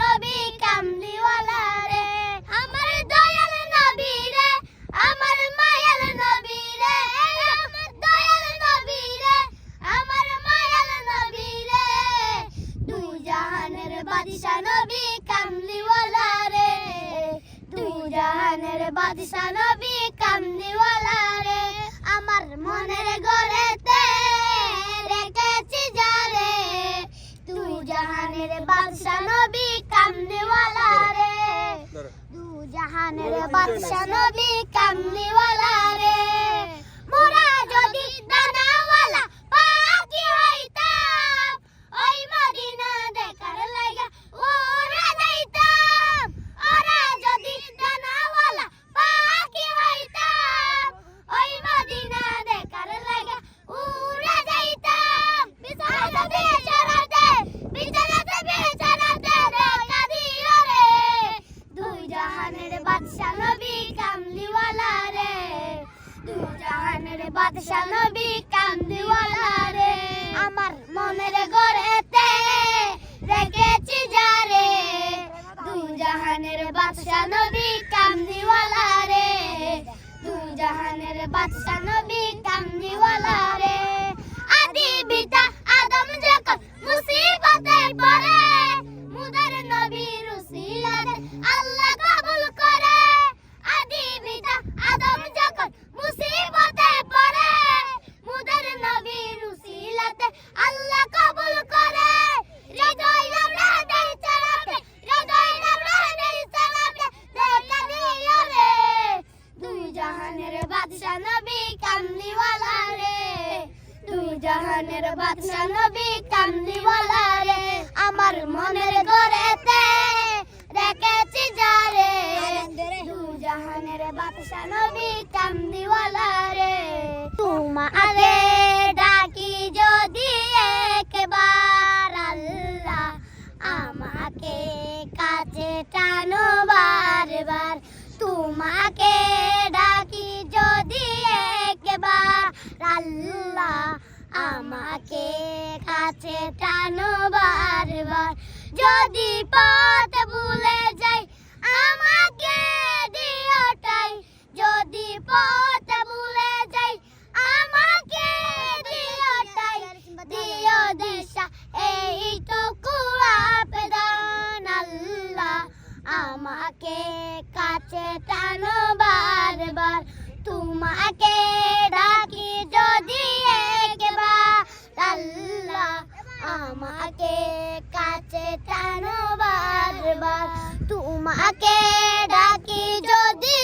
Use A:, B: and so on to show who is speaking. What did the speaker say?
A: নবী কামলিওয়ালা রে। আমার দয়াল নবী রে, আমার মায়াল নবী রে। আমার দয়াল নবী রে, আমার মায়াল নবী রে। দুই জাহানের বাদশা নবী কামলিওয়ালা রে। দুই জাহানের বাদশা নবী কামলিওয়ালা রে। নবী কামলিওয়ালা রে। দু জাহানের বাদশা নবী কামলিওয়ালা রে। বাদশা নবী কামলিওয়ালা রে আমার মনের ঘরেতে রেখেছি যারে। দুই জাহানের বাদশা নবী কান্দিওয়ালা রে দুই জাহানের বাদশা নবী বাদশা নবী কামলিওয়ালা রে। দুই জাহানের বাদশা নবী কামলিওয়ালা রে। আমার মনের ঘরেতে রেখেছি দুই জাহানের বাদশা নবী কামলিওয়ালা রে। ডাকি যদি একবার আল্লাহ আমাকে কাছে টানো বারবার। তোমাকে ডাকি আমাকে কাছে টানো বারবার। যদি পথ ভুলে যাই, আমাকে দিওটাই যদি পথ ভুলে যাই, আমাকে দিওটাই দিও দিশা, এই এইটুকু আবেদন আল্লাহ। আমাকে কাছে টানো বারবার। তোমাকে আমাকে কাছে টানো বারবার তোমাকে ডাকি যদি